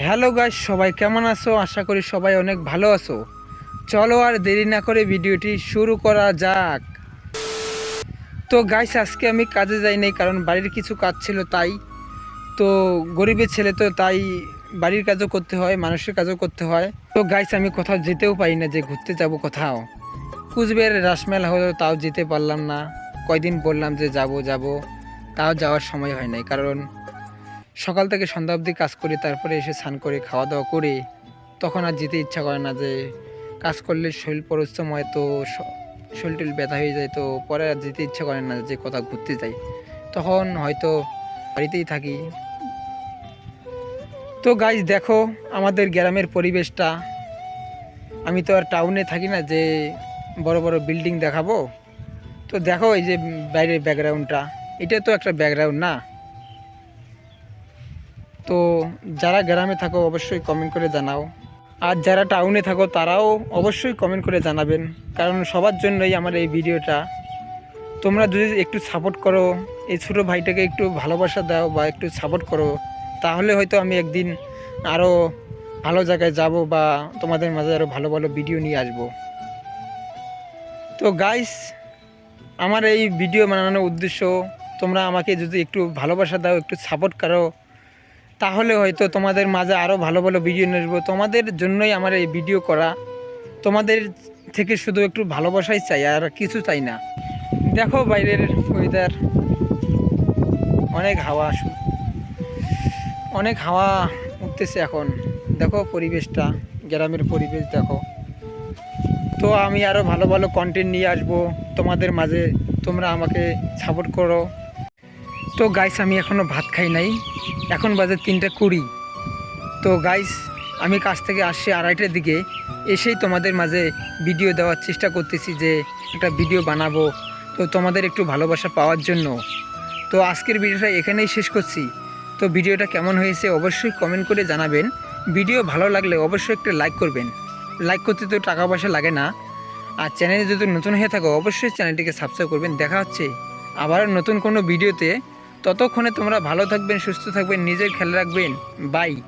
Hello guys, সবাই কেমন আছো? আশা করি সবাই অনেক ভালো আছো। চলো আর দেরি না করে ভিডিওটি শুরু করা যাক। তো গাইস, আজকে আমি কাজে যাই নাই, কারণ বাড়ির কিছু কাজ ছিল তাই। তো গরিবের ছেলে তো তাই বাড়ির কাজও করতে হয়, মানুষের কাজও করতে হয়। তো গাইস, আমি কোথাও যেতেও পারি না, যে ঘুরতে যাব কোথাও। কুচবিহারের রাসমেলা হলো, তাও যেতে পারলাম না। কয়দিন বললাম যে যাব যাব, তাও যাওয়ার সময় হয় নাই, কারণ সকাল থেকে সন্ধ্যা অবধি কাজ করি, তারপরে এসে স্নান করে খাওয়া দাওয়া করে। তখন আর যেতে ইচ্ছা করে না যে কাজ করলে শরীর পরিশ্রম হয় তো শরীর টুল ব্যথা হয়ে যায় তো পরে আর যেতে ইচ্ছা করে না যে কোথাও ঘুরতে যাই। তখন হয়তো বাড়িতেই থাকি। তো গাইজ দেখো আমাদের গ্রামের পরিবেশটা। আমি তো আর টাউনে থাকি না যে বড় বড় বিল্ডিং দেখাবো। তো দেখো এই যে বাইরের ব্যাকগ্রাউন্ডটা এটা তো একটা ব্যাকগ্রাউন্ড না। তো যারা গ্রামে থাকো অবশ্যই কমেন্ট করে জানাও। আর যারা টাউনে থাকো তারাও অবশ্যই কমেন্ট করে জানাবেন, কারণ সবার জন্যই আমার এই ভিডিওটা। তোমরা যদি একটু সাপোর্ট করো, এই ছোটো ভাইটাকে একটু ভালোবাসা দাও বা একটু সাপোর্ট করো, তাহলে হয়তো আমি একদিন আরও ভালো জায়গায় যাব বা তোমাদের মাঝে আরও ভালো ভালো ভিডিও নিয়ে আসব। তো গাইস আমার এই ভিডিও বানানোর উদ্দেশ্য, তোমরা আমাকে যদি একটু ভালোবাসা দাও, একটু সাপোর্ট করো তাহলে হয়তো তোমাদের মাঝে আরও ভালো ভালো ভিডিও নেব তোমাদের জন্যই আমার এই ভিডিও করা। তোমাদের থেকে শুধু একটু ভালোবাসাই চাই, আর কিছু চাই না। দেখো বাইরের ওয়েদার অনেক হাওয়া অনেক হাওয়া উঠতেছে এখন। দেখো পরিবেশটা, গ্রামের পরিবেশ দেখো। তো আমি আরও ভালো ভালো কন্টেন্ট নিয়ে আসব। তোমাদের মাঝে তোমরা আমাকে সাপোর্ট করো। তো গাইস আমি এখনও ভাত খাই নাই। এখন বাজে তিনটে কুড়ি। তো গাইস আমি কাজ থেকে আসছি আড়াইটার দিকে। এসেই তোমাদের মাঝে ভিডিও দেওয়ার চেষ্টা করতেছি যে একটা ভিডিও বানাবো। তো তোমাদের একটু ভালোবাসা পাওয়ার জন্য। তো আজকের ভিডিওটা এখানেই শেষ করছি। তো ভিডিওটা কেমন হয়েছে অবশ্যই কমেন্ট করে জানাবেন। ভিডিও ভালো লাগলে অবশ্যই একটা লাইক করবেন। লাইক করতে তো টাকা পয়সা লাগে না। আর চ্যানেলে যদি নতুন হয়ে থাকো, অবশ্যই চ্যানেলটিকে সাবস্ক্রাইব করবেন। দেখা হচ্ছে আবার নতুন কোনো ভিডিওতে ততক্ষণে তোমরা ভালো থাকবেন সুস্থ থাকবেন নিজের খেয়াল রাখবেন। বাই।